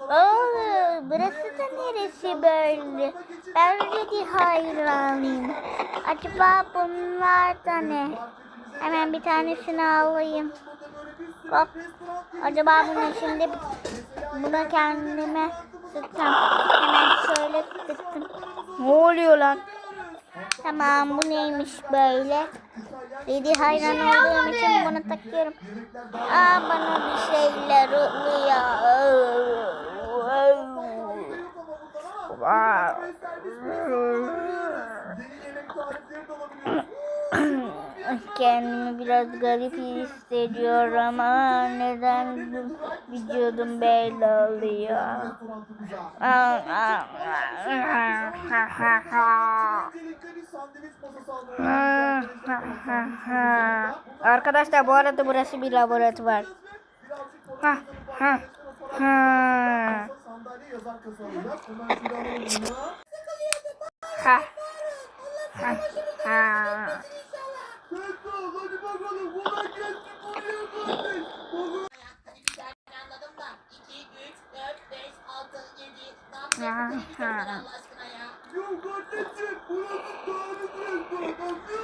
Oo, burası da neresi böyle? Ben Ready hayranıyım. Acaba bunlar da ne? Hemen bir tanesini alayım. Hop. Acaba bunu şimdi buna kendime sıktım. Hemen şöyle sıktım. Ne oluyor lan? Tamam bu neymiş böyle? Ready hayran olduğum için bunu takıyorum. Aa bana bir şeyler oluyor. Kendimi biraz garip hissediyorum ama neden vücudum böyle oluyor? Arkadaşlar bu arada burası bir laboratuvar. Ha, ha, ha. Ha. Ha. Ha. Anladım da 2, 3,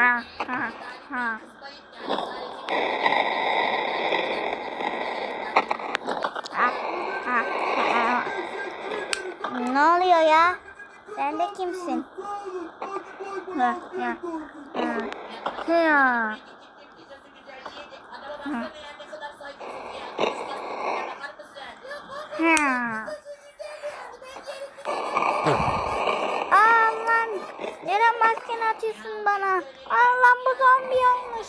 Ha. Ha. Ha. Ne oluyor ya? Sen de kimsin? Ya ya. Bakar mısın? Ha. Aman neden maskeni atıyorsun bana? Allah'ım bu zombi olmuş.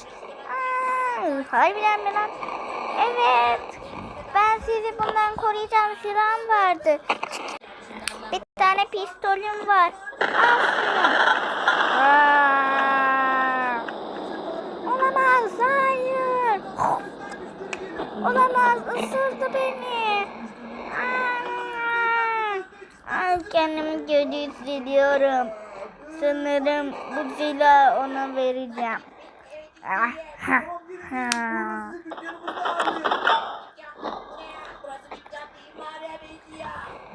Aa, harbiden mi lan? Evet. Ben sizi bundan koruyacağım silahım vardı. Bir tane pistolüm var. Al şunu. Aa. Olamaz. Hayır. Olamaz. ısırdı beni. Aa. Ay, kendimi kötü hissediyorum. Sanırım bu silahı ona vereceğim. Ah, ha, ha.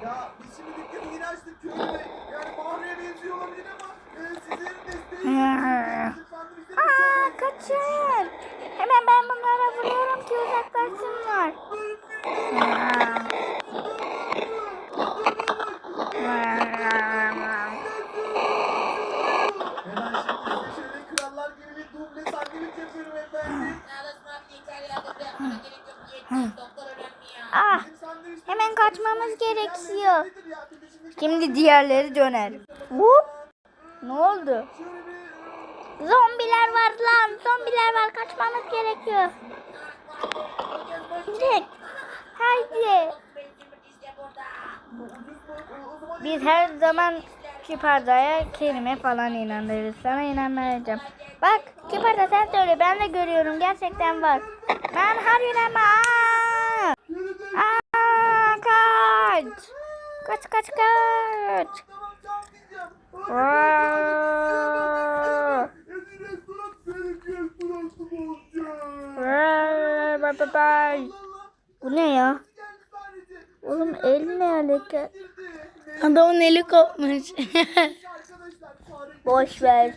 Ya biz şimdi dükkanı yeni açtık köyde. Yani mağaraya benziyor olabilir ama e, sizlerin desteği. Aa, kaçın. Hemen ben bunlara diğerleri döner. Hop. Ne oldu? Zombiler var lan. Zombiler var. Kaçmamız gerekiyor. Direkt. Haydi. Biz her zaman Kipar'daya kelime falan inanırız. Sana inanmayacağım. Bak Kipar'da sen söyle ben de görüyorum. Gerçekten var. Ben harbiden mi? Aa! Aa, kaç. Kaç kaç kaç. Bye bye bye. Bu ne ya? Oğlum el ne alaka? Adamın eli kopmuş. Boş ver.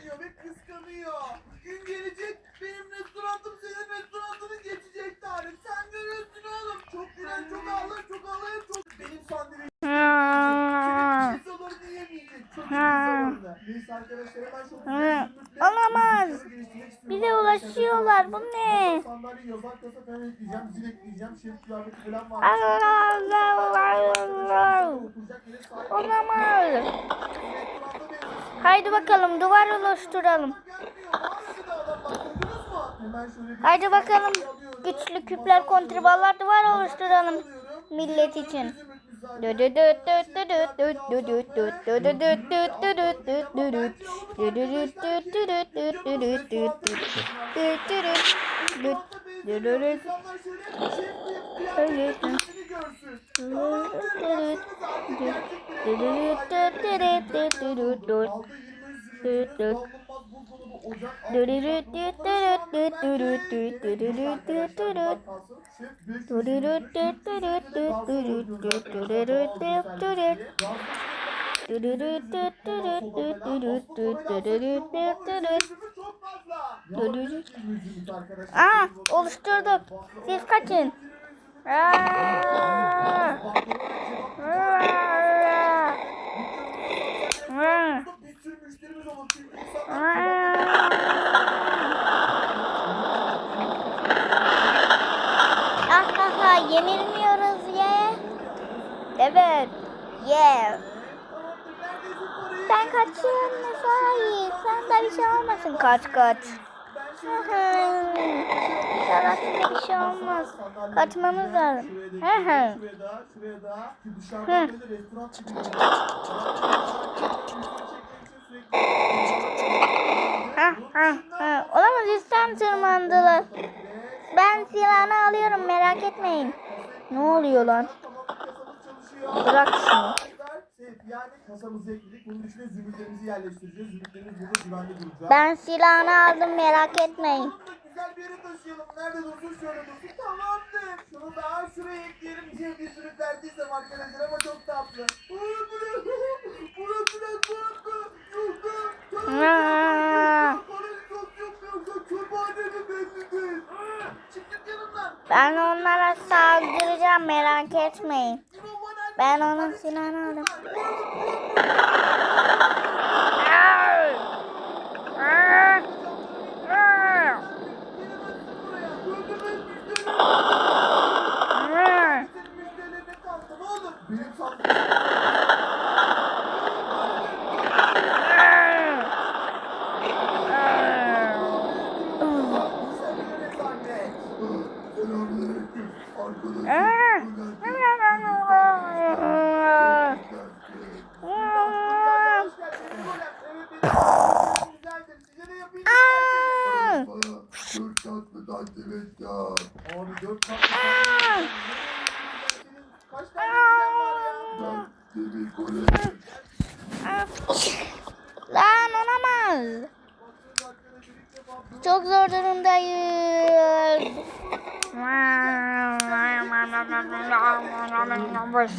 Ha. çok Ha. Olamaz. Bize ulaşıyorlar. Bu ne? Allah Allah Allah. Sahip Olamaz. Haydi bakalım duvar oluşturalım. Haydi bakalım. Güçlü küpler kontriballar duvar oluşturalım. Millet için. Zümrüt müsaade. İnsanlar şöyle şef kıyafetini görsün. Tamamdır. Baksanıza artık gerçek bir ev Aldı 23 zirvesiniz. Davulunmaz buzdolabı, ocak, altı Dürürüt ocak, düt dolapları dürüt şu anda düt dürüt dürüt dürüt arkadaşlar, dürüt kalsın. Şef 500 Dürürüt zirve, düt dürüt 300 düt zirve dürüt daha düt sonra dürüt arkadaşlar, düt daha dürüt. sonra Dürürüt düt dürüt düt dürüt düt dürürüt düt dürüt. çok fazla. Dürürüt. Ya, yüzümüz arkadaşlar. Aa oluşturduk. Siz kaçın. Aa! Aa! Aa! Müşterimiz olur çünkü Ah ah ah yenilmiyoruz ye. Evet. Ye. Ben kaçıyorum Mesai. Sen de bir şey olmasın kaç kaç. Hı hı. İnşallah size bir şey olmaz. Kaçmamız lazım. Hı hı. Şuraya Ha ha ha. Olamaz üstten tırmandılar. Ben silahını alıyorum merak etmeyin. Ne oluyor lan? Bırak şunu. Ben silahını aldım merak etmeyin. Güzel bir yere taşıyalım. Nerede dursun? Şöyle dursun. Tamamdır. Şunu daha şuraya ekleyelim. Diye bir sürü verdiysem arkadaşlar ama çok tatlı. Burası, burası restorandı. Ben onlara saldıracağım merak etmeyin. Ben onun silahını aldım. Aa! Aa! Aa! Aa! Aa! Abi dört katlı Kaç tane var ya? Lan olamaz. Çok zor durumdayız. Boş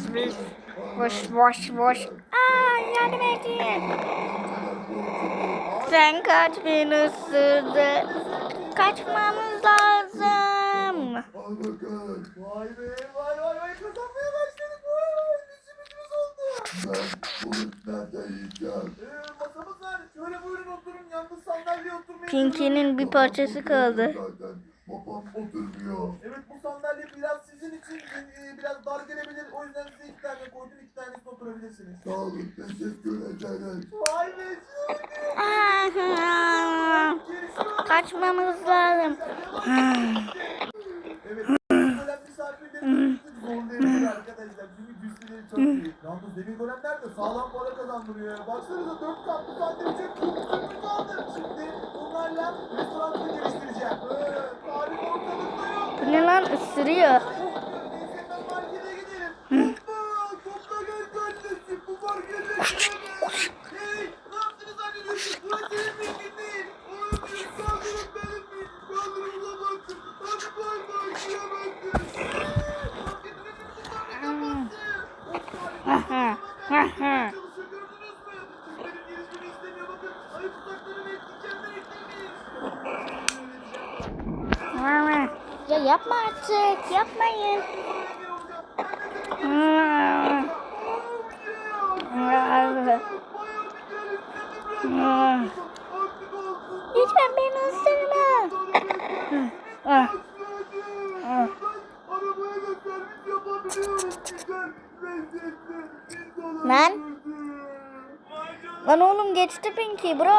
boş boş boş. Aa yardım edin. Sen kaç beni ısırdı. Kaçmamız lazım. Vay be vay vay vay kazanmaya başladık. Vay vay. Pinky'nin bir parçası kaldı. Oturabilirsiniz. Sağ olun, teşekkür ederim. Vay be Kaçmamız lazım. Evet. Arkadaşlar. Çünkü güçleri çok iyi. Yalnız demir golemler de sağlam para kazandırıyor. Baksanıza dört katlı sandviçe güçlü kaldı. Şimdi bunlarla restoranını geliştireceğim. Ee, tarih ortalıkta yok. Ne lan ısırıyor. Geçti Pinky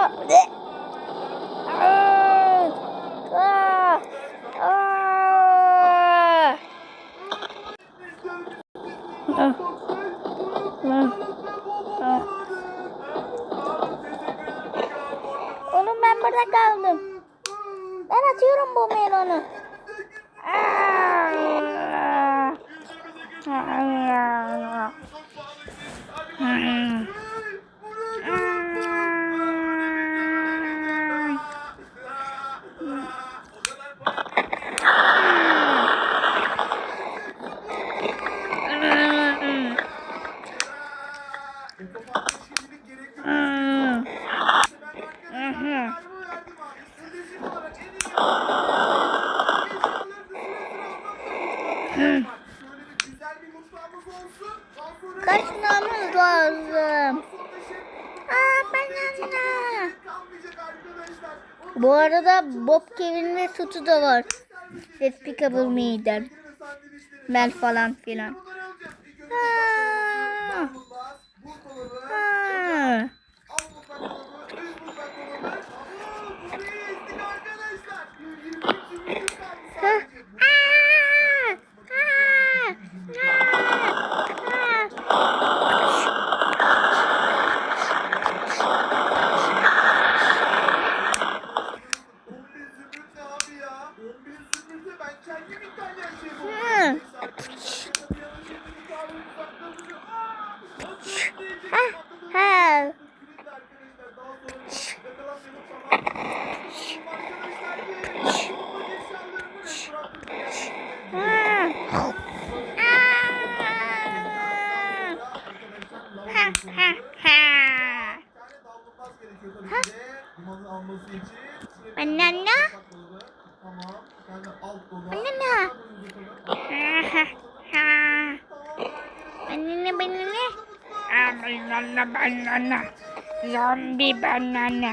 Kaçmamız lazım. Aa banana. Bu arada Bob Kevin ve Sutu da var. Let's pick Despicable Me'den. Ben falan filan. Aa. banana. Zombi banana.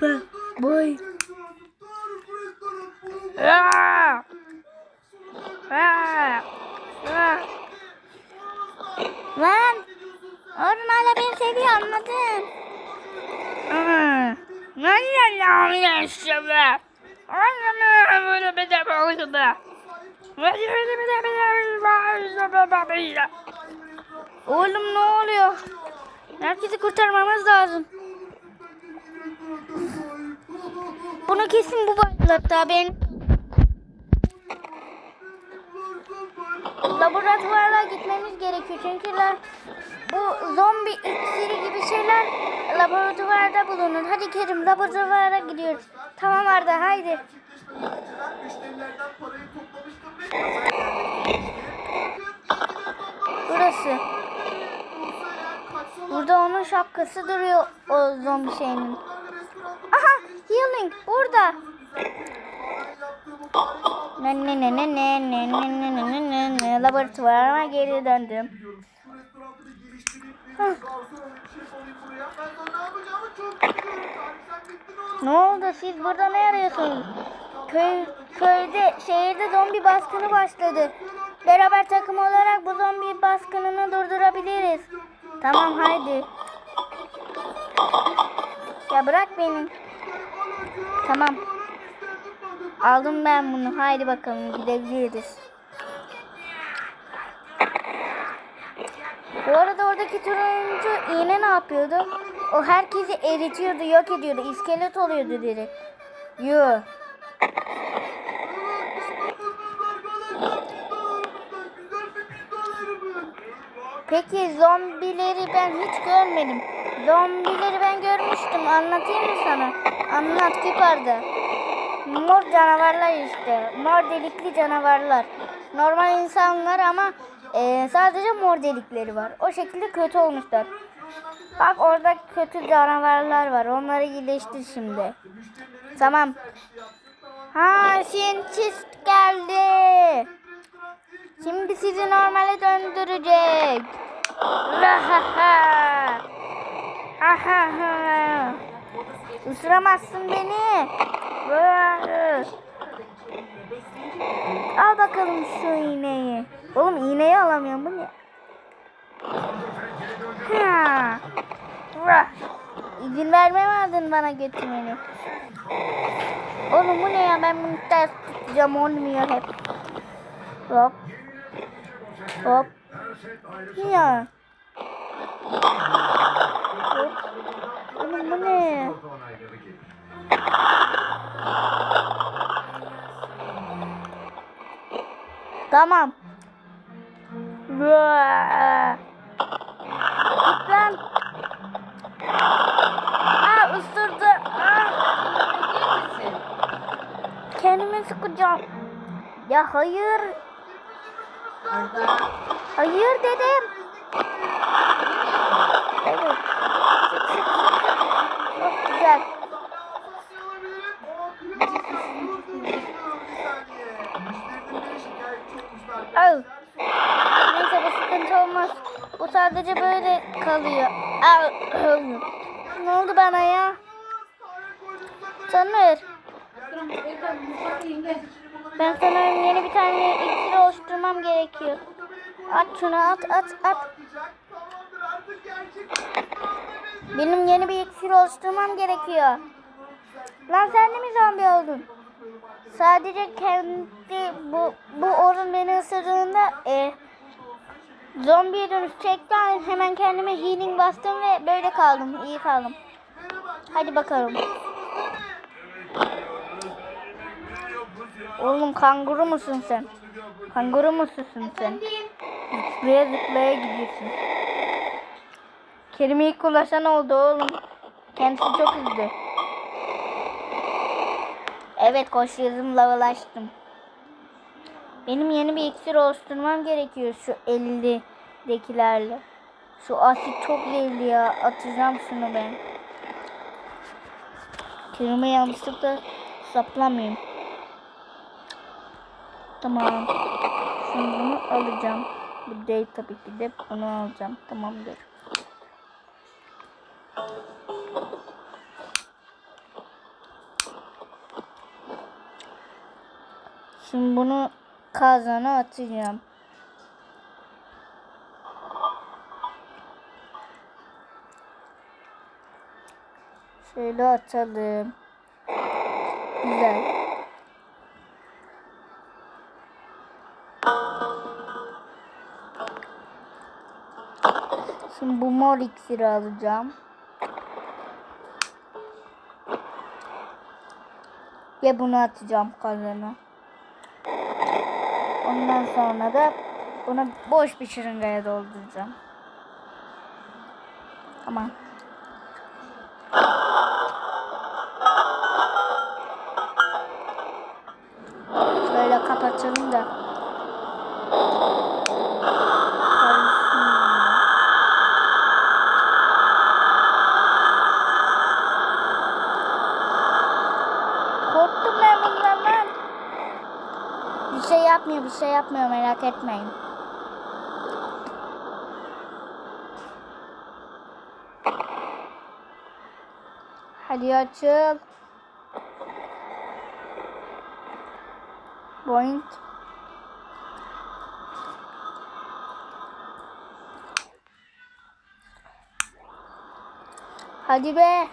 bırak. Boy. Aa! Aa! Aa! Lan. Oğlum hala beni seviyor anladın. Lan ya lan ya Anlamıyorum bunu bir de bu da. Oğlum ne oluyor? Herkesi kurtarmamız lazım. Bunu kesin bu başlattı ben. Laboratuvara gitmemiz gerekiyor çünkü bu zombi iksiri gibi şeyler laboratuvarda bulunur. Hadi Kerim laboratuvara gidiyoruz. Tamam Arda haydi. Burası. Burada onun şapkası duruyor o zombi şeyinin. Healing burada. Ne ne ne ne ne ne ne ne ne ne ne ne laboratuvarıma geri döndüm. Ne oldu siz burada ne arıyorsunuz? Köy, köyde, şehirde zombi baskını başladı. Beraber takım olarak bu zombi baskınını durdurabiliriz. Tamam haydi. Ya bırak beni. Tamam. Aldım ben bunu. Haydi bakalım gidebiliriz. Bu arada oradaki turuncu iğne ne yapıyordu? O herkesi eritiyordu, yok ediyordu. İskelet oluyordu direkt. Yo. Peki zombileri ben hiç görmedim. Zombileri ben görmüştüm. Anlatayım mı sana? Anlat Kipar'da. Mor canavarlar işte. Mor delikli canavarlar. Normal insanlar ama e, sadece mor delikleri var. O şekilde kötü olmuşlar. Bak orada kötü canavarlar var. Onları iyileştir şimdi. Tamam. Ha scientist geldi. Şimdi sizi normale döndürecek. Ahaha. Isıramazsın beni. Al bakalım şu iğneyi. Oğlum iğneyi alamıyorum bu ne? Ha. Vah. İzin vermemedin bana götürmeni. Oğlum bu ne ya ben bunu ters tutacağım olmuyor hep. Hop. Hop. Ya. Hop. Oğlum bu ne? Tamam. Git lan. Aa ısırdı. Aa. Kendimi sıkacağım. Ya hayır. Hayır dedim. Evet. Güzel. Al. Neyse bu sıkıntı olmaz. Bu sadece böyle kalıyor. Al. ne oldu bana ya? Tanır. Ben sanırım yeni bir tane iksir oluşturmam gerekiyor. At şunu at at at. Benim yeni bir iksir oluşturmam gerekiyor. Lan sen de mi zombi oldun? Sadece kendi bu bu orun beni ısırdığında e, zombiye dönüşecekten hemen kendime healing bastım ve böyle kaldım. iyi kaldım. Hadi bakalım. Oğlum kanguru musun sen? Kanguru musun sen? Zıplaya zıplaya gidiyorsun. Kerim'i ilk ulaşan oldu oğlum. Kendisi çok hızlı. Evet koş yazımla ulaştım. Benim yeni bir iksir oluşturmam gerekiyor şu 50'dekilerle. Şu asit çok zehirli ya. Atacağım şunu ben. Kerim'i yanlışlıkla saplamayayım. Tamam. Şimdi bunu alacağım. Bir de tabii ki de bunu alacağım. Tamamdır. Şimdi bunu kazana atacağım. Şöyle atalım. Güzel. Şimdi bu mor iksiri alacağım. Ve bunu atacağım kazana. Ondan sonra da bunu boş bir şırıngaya dolduracağım. Tamam. Yapmıyor merak etmeyin. Hadi açıl. Point. Hadi be.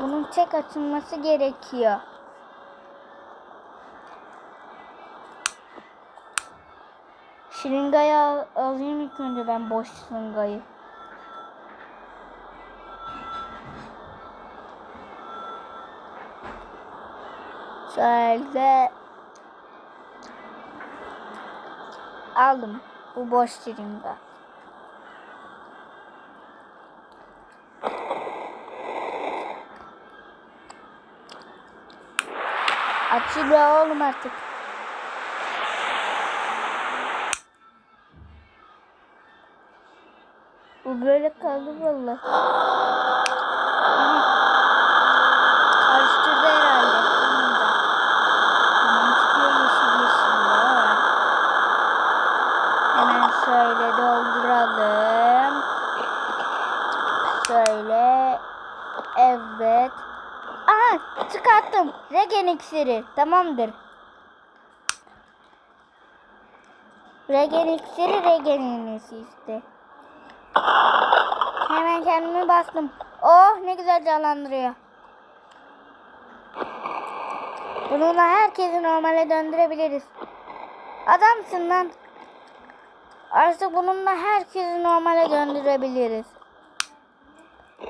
Bunun tek açılması gerekiyor. Şırıngayı al- alayım ilk önce ben boş şırıngayı. Şöyle aldım. Bu boş şırınga. Açıl oğlum artık. Bu böyle kaldı valla. Karıştırdı herhalde. Sonunda. Hemen çıkıyor yeşil yeşil. Hemen şöyle dolduralım. Şöyle. Evet. Aha çıkarttım. Regen iksiri. Tamamdır. Regen iksiri regen iğnesi işte. Hemen kendimi bastım. Oh ne güzel canlandırıyor. Bununla herkesi normale döndürebiliriz. Adamsın lan. Artık bununla herkesi normale döndürebiliriz.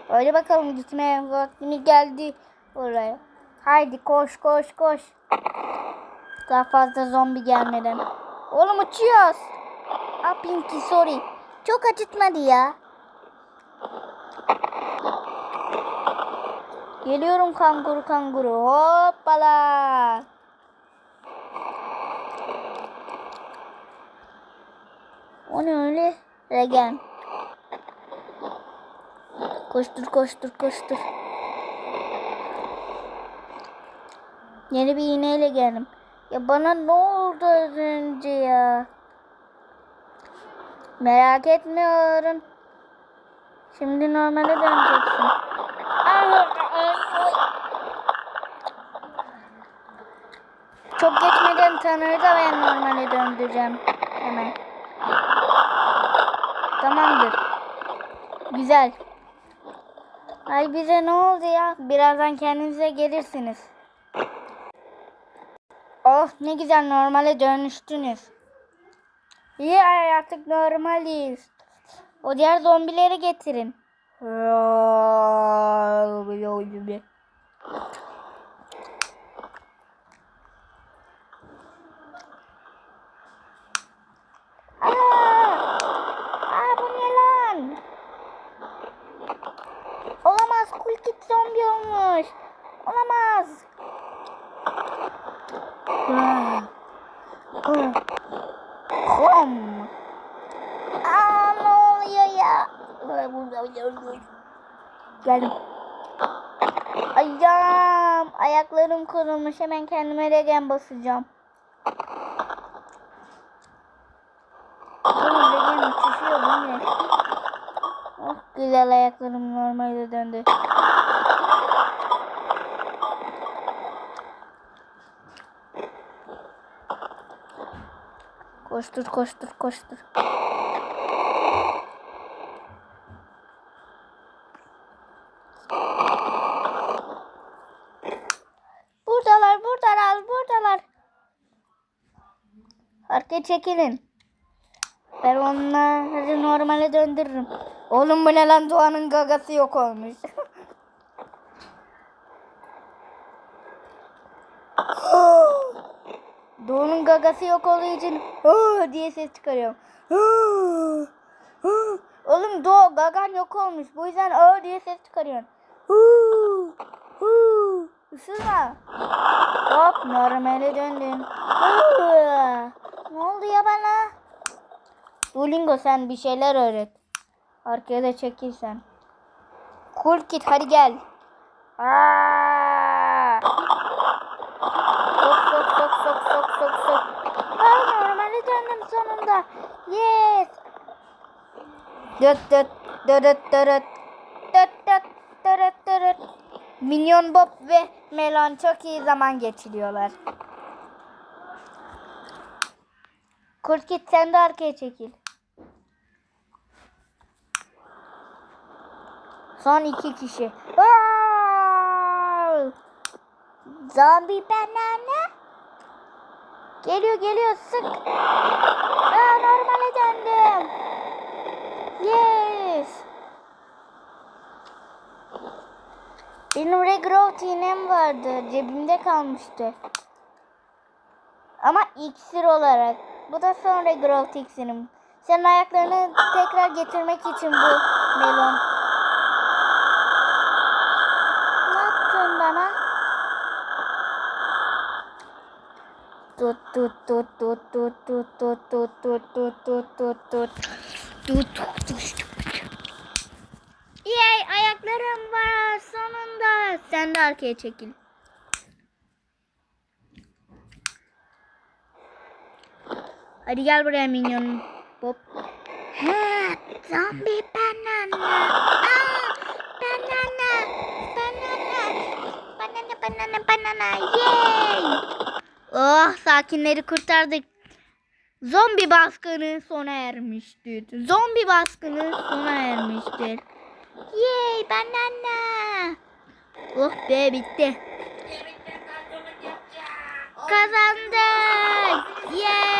Öyle bakalım gitmeye vaktimiz geldi oraya. Haydi koş koş koş. Daha fazla zombi gelmeden. Oğlum uçuyoruz. Ah Pinky sorry. Çok acıtmadı ya. Geliyorum kanguru kanguru. Hoppala. O ne öyle? Regen. Koştur koştur koştur. Yeni bir iğneyle geldim. Ya bana ne oldu az önce ya? Merak etmiyorum. Şimdi normale döneceksin. Çok geçmeden Tanrı'yı da ben normale döndüreceğim. Hemen. Tamamdır. Güzel. Ay bize ne oldu ya? Birazdan kendinize gelirsiniz. Oh ne güzel normale dönüştünüz. İyi artık normaliz. O diğer zombileri getirin. Olamaz. Cool Kid zombi olmuş. Olamaz. Ah. Ah. Kom. Aa ne oluyor ya? Geldim. Ayağım. Ayaklarım kırılmış. Hemen kendime regen basacağım. Oğlum regen uçuşuyor bu ne? Oh güzel ayaklarım normale döndü. Koştur koştur koştur. arkaya çekilin. Ben onları normale döndürürüm. Oğlum bu ne lan Doğan'ın gagası yok olmuş. Doğu'nun gagası yok olduğu için diye ses çıkarıyorum. Oğlum Doğu gagan yok olmuş. Bu yüzden o diye ses çıkarıyorsun. Isırma. Hop normale döndün. Ne oldu ya bana? Duolingo sen bir şeyler öğret. Arkaya da çekilsen. Cool kid hadi gel. Aa! Sok sok sok sok sok sok sok. Aa, normale döndüm sonunda. Yes. Dıt dıt dırıt dırıt. Dıt dıt dırıt dırıt. Minyon Bob ve Melon çok iyi zaman geçiriyorlar. Git sen de arkaya çekil. Son iki kişi. Aa! Zombi banana. Geliyor geliyor sık. Aa, normale döndüm. Yes. Benim regrowth iğnem vardı. Cebimde kalmıştı. Ama iksir olarak. Bu da son regrowth iksirim. Senin ayaklarını tekrar getirmek için bu melon. Ne yaptın bana? Tut tut tut tut tut tut tut tut tut tut tut tut tut tut tut Yay ayaklarım var sonunda. Sen de arkaya çekil. Hadi gel buraya minyon. Hop. Ha, zombie banana. Aa, banana. Banana. Banana banana banana. Yay. Oh sakinleri kurtardık. Zombi baskını sona ermiştir. Zombi baskını sona ermiştir. Yay banana. Oh be bitti. Kazandık. Yay.